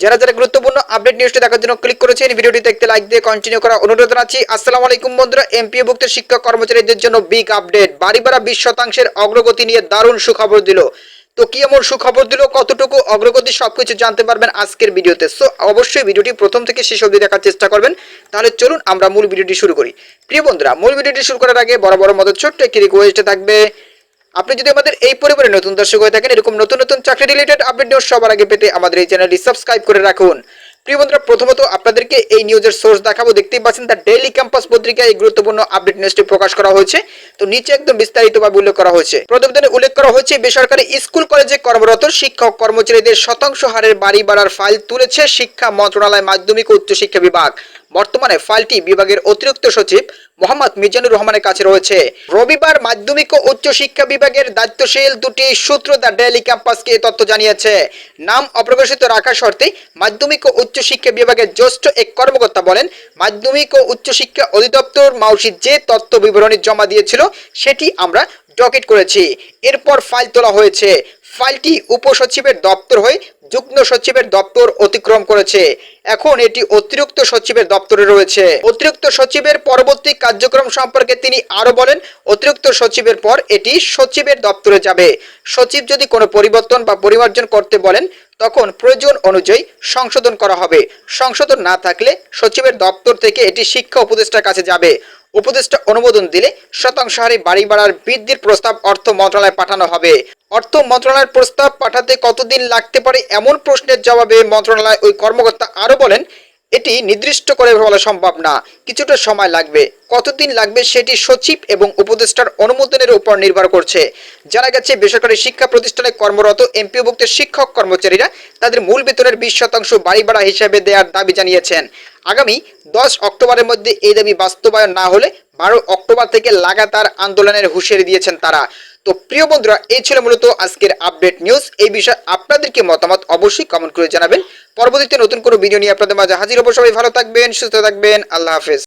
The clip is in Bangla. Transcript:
যারা যারা গুরুত্বপূর্ণ আপডেট নিউজটি দেখার জন্য ক্লিক করেছেন ভিডিওটি দেখতে লাইক দিয়ে কন্টিনিউ করা অনুরোধ জানাচ্ছি। আসসালামু আলাইকুম বন্ধুরা এমপিওভুক্ত শিক্ষক কর্মচারীদের জন্য বিগ আপডেট বাড়ি ভাড়া বিশ শতাংশের অগ্রগতি নিয়ে দারুণ সুখবর দিল। তো কি এমন সুখবর দিল, কতটুকু অগ্রগতি সবকিছু জানতে পারবেন আজকের ভিডিওতে। সো অবশ্যই ভিডিওটি প্রথম থেকে শেষ অবধি দেখার চেষ্টা করবেন। তাহলে চলুন আমরা মূল ভিডিওটি শুরু করি। প্রিয় বন্ধুরা, মূল ভিডিওটি শুরু করার আগে বড় বড় মতো ছোট্ট একটি রিকোয়েস্টে থাকবে। আপনি যদি আমাদের এই পরিবারে নতুন দর্শক হয়ে থাকেন, এরকম নতুন নতুন চাকরি রিলেটেড আপডেট নিউজ সবার আগে পেতে আমাদের এই চ্যানেলটি সাবস্ক্রাইব করে রাখুন। প্রিয় বন্ধুরা, প্রথমত আপনাদেরকে এই নিউজের সোর্স দেখাবো। দেখতেই পাচ্ছেন দ্য ডেইলি ক্যাম্পাস পত্রিকায় এই গুরুত্বপূর্ণ আপডেট নিউজটি প্রকাশ করা হয়েছে। তো নিচে একদম বিস্তারিতভাবে উল্লেখ করা হয়েছে। প্রতিবেদনে উল্লেখ করা হয়েছে, বেসরকারি স্কুল কলেজে কর্মরত শিক্ষক কর্মচারীদের শতাংশ হারের বাড়ি বাড়ার ফাইল তুলেছে শিক্ষা মন্ত্রণালয় মাধ্যমিক ও উচ্চ শিক্ষা বিভাগ। বর্তমানে ফাইলটি বিভাগের অতিরিক্ত সচিব মোহাম্মদ মিজানুর রহমানের কাছে রয়েছে। রবিবার মাধ্যমিক ও উচ্চ শিক্ষা বিভাগের দায়িত্বশীল দুটি সূত্র দ্য ডেইলি ক্যাম্পাসকে এই তথ্য জানিয়েছে। নাম অপ্রকাশিত রাখা শর্তে মাধ্যমিক ও উচ্চ শিক্ষা বিভাগের জ্যেষ্ঠ এক কর্মকর্তা বলেন, মাধ্যমিক ও উচ্চ শিক্ষা অধিদপ্তর মাউসি যে তথ্য বিবরণী জমা দিয়েছিল সেটি আমরা ডকেট করেছি। এরপর ফাইল তোলা হয়েছে। ফাইলটি উপসচিবের দপ্তর হয়ে যুগ্ম সচিবের দপ্তর অতিক্রম করেছে। এখন এটি অতিরিক্ত সচিবের দপ্তরে রয়েছে। অতিরিক্ত সচিবের পরবর্তী কার্যক্রম সম্পর্কে তিনি আরও বলেন, অতিরিক্ত সচিবের পর এটি সচিবের দপ্তরে যাবে। সচিব যদি কোনো পরিবর্তন বা পরিমার্জন করতে বলেন, তখন প্রয়োজন অনুযায়ী সংশোধন করা হবে। সংশোধন না থাকলে সচিবের দপ্তর থেকে এটি শিক্ষা উপদেষ্টার কাছে যাবে। উপদেষ্টা অনুমোদন দিলে শতাংশ হারে বাড়ি বাড়ার বৃদ্ধির প্রস্তাব অর্থ মন্ত্রণালয়ে পাঠানো হবে। অর্থ মন্ত্রণালয়ের প্রস্তাব পাঠাতে কতদিন লাগতে পারে এমন প্রশ্নের জবাবে মন্ত্রণালয় ওই কর্মকর্তা আরও বলেন, এটি নির্দিষ্ট করে বলা সম্ভব না, কিছুটা সময় লাগবে। কতদিন লাগবে সেটি সচিব এবং উপদেষ্টার অনুমোদনের উপর নির্ভর করছে। জানা গেছে, বেসরকারি শিক্ষা প্রতিষ্ঠানে কর্মরত এমপিওভুক্ত শিক্ষক কর্মচারীরা তাদের মূল বেতনের বিশ শতাংশ বাড়ি ভাড়া হিসেবে দেওয়ার দাবি জানিয়েছেন। আগামী দশ অক্টোবরের মধ্যে এই দাবি বাস্তবায়ন না হলে বারো অক্টোবর থেকে লাগাতার আন্দোলনের হুঁশিয়ারি দিয়েছেন তারা। তো প্রিয় বন্ধুরা, এই ছিল মূলত আজকের আপডেট নিউজ। এই বিষয়ে আপনাদেরকে মতামত অবশ্যই কমেন্ট করে জানাবেন। পরবর্তীতে নতুন কোনো ভিডিও নিয়ে আপনাদের মাঝে হাজির হব। সবাই ভালো থাকবেন, সুস্থ থাকবেন। আল্লাহ হাফেজ।